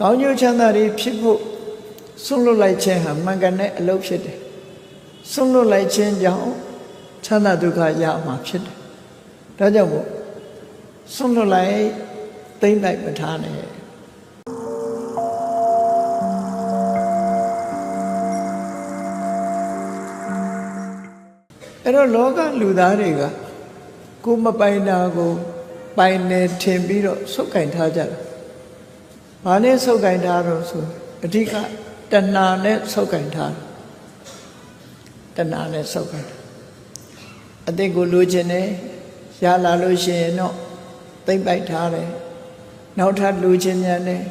ကောင်းကျိုးချမ်းသာတွေဖြစ်ဖို့ဆုံးလွတ်လိုက်ခြင်းဟာမှန်ကန်တဲ့အလုပ်ဖြစ်တယ်ဆုံးလွတ်လိုက်ခြင်းကြောင့်ချမ်းသာဒုက္ခရမှာဖြစ်တယ်ဒါကြောင့်မို့ဆုံးလွတ်လိုက်သိမ့်လိုက်မထားနဲ့အဲ့တော့လောကလူသားတွေကကိုယ်မပိုင်တာကို ပိုင်နေထင်ပြီးတော့ဆုတ်ကင်ထားကြတယ်။ ဘာနဲ့ဆုတ်ကင်ထားတော့ဆိုအဓိကတဏှာနဲ့ဆုတ်ကင်ထားတယ်။တဏှာနဲ့ဆုတ်ကင်တယ်။အတိတ်ကိုလိုချင်တယ်ရလာလို့ရှိရင်တော့သိမ့်ပိုက်ထားတယ်။နောက်ထပ်လိုချင်မြန်တယ်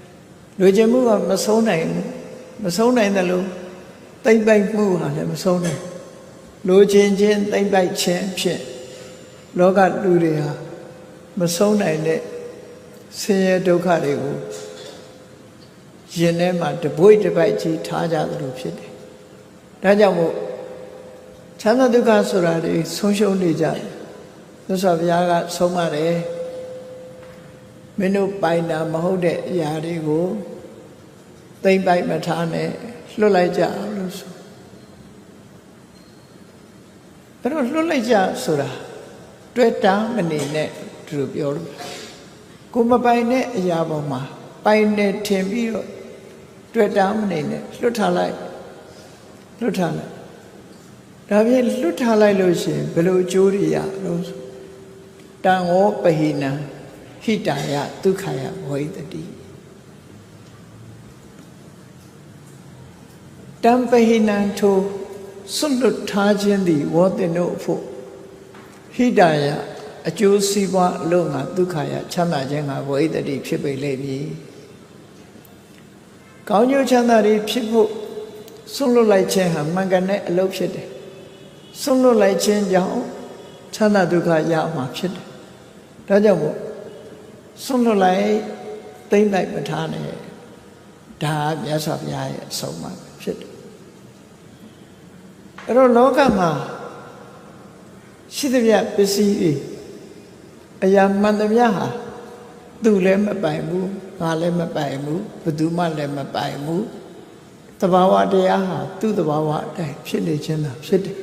။လိုချင်မှုကမဆုံးနိုင်ဘူး။မဆုံးနိုင်တယ်လို့သိမ့်ပိုက်မှုဟာလည်းမဆုံးနိုင်။လိုချင်ခြင်းသိမ့်ပိုက်ခြင်းဖြင့်လောကလူတွေဟာမဆုံးနိုင်တဲ့ ဆင်းရဲဒုက္ခတွေကိုရင်ထဲမှာတပွိတပိုက်ကြီးထားကြသလိုဖြစ်တယ်။ဒါကြောင့်မို့ချမ်းသာဒုက္ခဆိုတာတွေဆုံးရှုံးနေကြတယ်။သစ္စာဘုရားကဆုံးမတယ်။မင်းတို့ပိုင်တာမဟုတ်တဲ့အရာတွေကိုသိမ့်ပိုက်မထားနဲ့လွတ်လိုက်ကြလို့ဆို။အဲ့တော့လွတ်လိုက်ကြဆိုတာတွေ့တာမနေနဲ့သူတို့ပြောလို့ ကိုမပိုင်တဲ့အရာပေါ်မှာပိုင်နေထင်ပြီးတော့တွေ့တာမနေနဲ့လွတ်ထားလိုက်လွတ်ထားလိုက်ဒါဖြင့်လွတ်ထားလိုက်လို့ရှိရင်ဘယ်လိုအကျိုးတွေရလို့ဆိုတံဝောပဟိနံဟိတာယဒုက္ခယဝိတတိတံပဟိနံထိုဆွတ်လွတ်ထားခြင်းသည်ဝေါတင်တို့အဖို့ဟိတာယ အကျိုးစီးပွားအလို့ငါဒုက္ခယချမ်းသာခြင်းငါဝိတ္တိဖြစ်ပေလိမ့်မည်။ကောင်းကျိုးချမ်းသာတွေဖြစ်ဖို့ဆုံးလွတ်လိုက်ခြင်းဟာမှန်ကန်တဲ့အလုပ်ဖြစ်တယ်။ဆုံးလွတ်လိုက်ခြင်းကြောင့်ချမ်းသာဒုက္ခရမှာဖြစ်တယ်။ဒါကြောင့်မို့ဆုံးလွတ်လိုက်သိမ့်လိုက်မထားနဲ့။ဒါမြတ်စွာဘုရားရဲ့အဆုံးအမဖြစ်တယ်။အဲ့တော့လောကမှာရှိသမျှပစ္စည်းတွေ အရာမှန်သမျှဟာသူလည်းမပိုင်ဘူးငါလည်းမပိုင်ဘူးဘယ်သူမှလည်းမပိုင်ဘူးတဘာဝတရားဟာသူ့တဘာဝအတိုင်းဖြစ်နေခြင်းသာဖြစ်တယ်